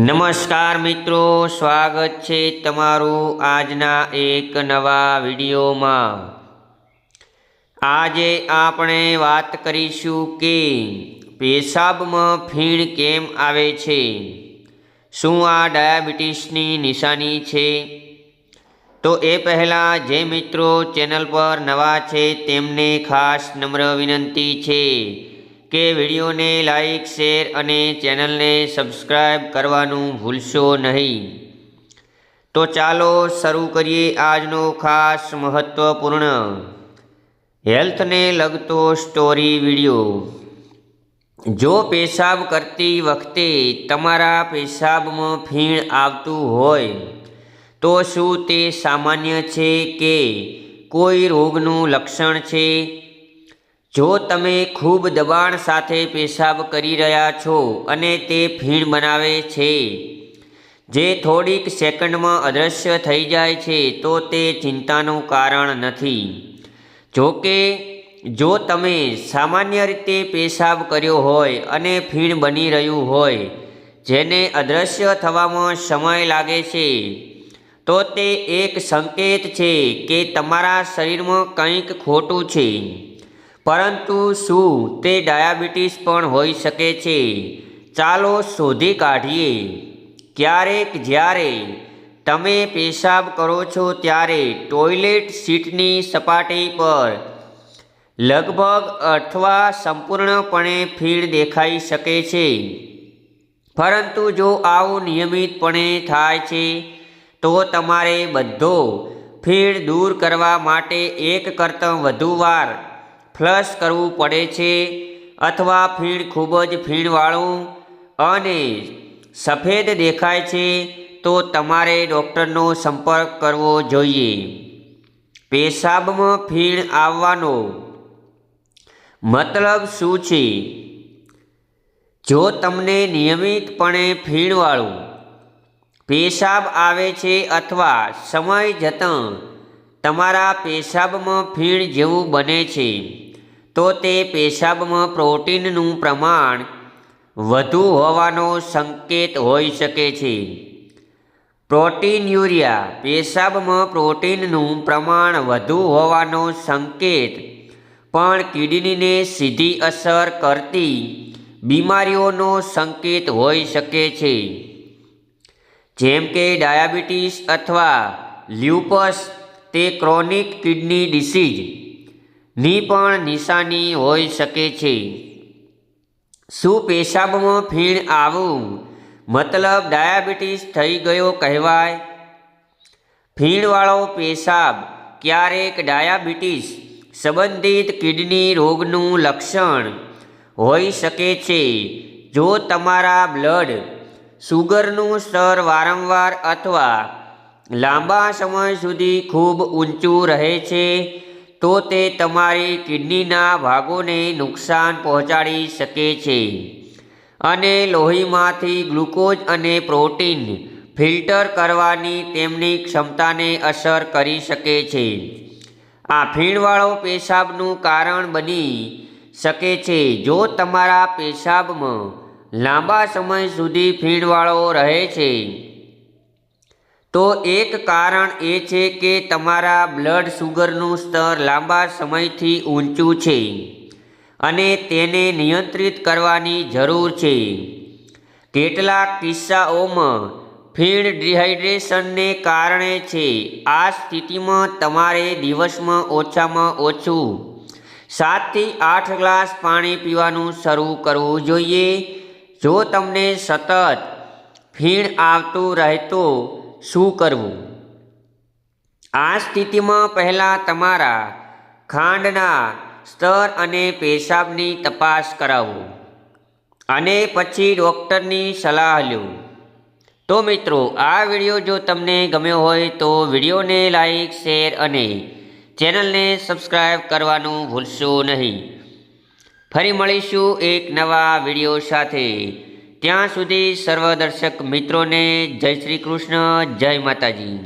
નમસ્કાર મિત્રો, સ્વાગત છે તમારું આજના એક નવા વિડીયોમાં. આજે આપણે વાત કરીશું કે પેશાબમાં ફીણ કેમ આવે છે? શું આ ડાયાબિટીસની નિશાની છે? તો એ પહેલાં જે મિત્રો ચેનલ પર નવા છે, તેમને ખાસ નમ્ર વિનંતી છે કે વિડીયોને લાઈક, શેર અને ચેનલને સબસ્ક્રાઈબ કરવાનું ભૂલશો નહીં. તો ચાલો શરૂ કરીએ આજનો ખાસ મહત્ત્વપૂર્ણ હેલ્થને લગતો સ્ટોરી વીડિયો. જો પેશાબ કરતી વખતે તમારા પેશાબમાં ફીણ આવતું હોય, તો શું તે સામાન્ય છે કે કોઈ રોગનું લક્ષણ છે? જો તમે ખૂબ દબાણ સાથે પેશાબ કરી રહ્યા છો અને તે ફીણ બનાવે છે, જે થોડીક સેકન્ડમાં અદૃશ્ય થઈ જાય છે, તો તે ચિંતાનું કારણ નથી. જો કે, જો તમે સામાન્ય રીતે પેશાબ કર્યો હોય અને ફીણ બની રહ્યું હોય, જેને અદૃશ્ય થવામાં સમય લાગે છે, તો તે એક સંકેત છે કે તમારા શરીરમાં કંઈક ખોટું છે. પરંતુ શું તે ડાયાબિટીસ પણ હોઈ શકે છે? ચાલો શોધી કાઢીએ. ક્યારેક જ્યારે તમે પેશાબ કરો છો ત્યારે ટોયલેટ સીટની સપાટી પર લગભગ અથવા સંપૂર્ણપણે ફીણ દેખાઈ શકે છે. પરંતુ જો આવું નિયમિતપણે થાય છે, તો તમારે બધો ફીણ દૂર કરવા માટે એક કરતાં વધુ વાર ફ્લશ કરવું પડે છે અથવા ફીણ ખૂબ જ ફીણવાળું અને સફેદ દેખાય છે તો તમારે ડૉક્ટરનો સંપર્ક કરવો જોઈએ. પેશાબમાં ફીણ આવવાનો મતલબ શું છે? જો તમને નિયમિતપણે ફીણવાળું પેશાબ આવે છે અથવા સમય જતાં તમારા પેશાબમાં ફીણ જેવું બને છે તો તે પેશાબમાં પ્રોટીનનું પ્રમાણ વધુ હોવાનો સંકેત હોઈ શકે છે. પ્રોટીન યુરિયા પેશાબમાં પ્રોટીનનું પ્રમાણ વધુ હોવાનો સંકેત પણ કિડનીને સીધી અસર કરતી બીમારીઓનો સંકેત હોઈ શકે છે. જેમ કે ડાયાબિટીસ અથવા લ્યુપસ, તે ક્રોનિક કિડની ડિસીઝ ની પણ નિશાની હોઈ શકે છે. શું પેશાબમાં ફીણ આવવું મતલબ ડાયાબિટીસ થઈ ગયો કહેવાય. ફીણવાળો પેશાબ ક્યારેક ડાયાબિટીસ સંબંધિત કિડની રોગનું લક્ષણ હોઈ શકે છે. જો તમારા બ્લડ સુગરનું સ્તર વારંવાર અથવા લાંબા સમય સુધી ખૂબ ઊંચું રહે છે તો તે તમારી કિડનીના ભાગોને નુકસાન પહોંચાડી શકે છે. અને લોહીમાંથી ગ્લુકોઝ અને પ્રોટીન ફિલ્ટર કરવાની તેમની ક્ષમતાને અસર કરી શકે છે. આ ફીણવાળો પેશાબનું કારણ બની શકે છે. જો તમારા પેશાબમાં લાંબા સમય સુધી ફીણવાળો રહે છે તો એક કારણ એ છે કે તમારા બ્લડ શુગરનું સ્તર લાંબા સમયથી ઊંચું છે અને તેને નિયંત્રિત કરવાની જરૂર છે. કેટલાક કિસ્સાઓમાં ફીણ ડિહાઇડ્રેશનને કારણે છે. આ સ્થિતિમાં તમારે દિવસમાં ઓછામાં ઓછું સાતથી આઠ ગ્લાસ પાણી પીવાનું શરૂ કરવું જોઈએ. જો તમને સતત ફીણ આવતું રહેતો શું કરવું? આ સ્થિતિમાં પહેલાં તમારા ખાંડના સ્તર અને પેશાબની તપાસ કરાવો અને પછી ડૉક્ટરની સલાહ લો. તો મિત્રો, આ વીડિયો જો તમને ગમ્યો હોય તો વિડીયોને લાઈક, શેર અને ચેનલને સબસ્ક્રાઈબ કરવાનું ભૂલશો નહીં. ફરી મળીશું એક નવા વીડિયો સાથે. ત્યાં સુધી સર્વ દર્શક મિત્રોને જય શ્રી કૃષ્ણ જય માતાજી.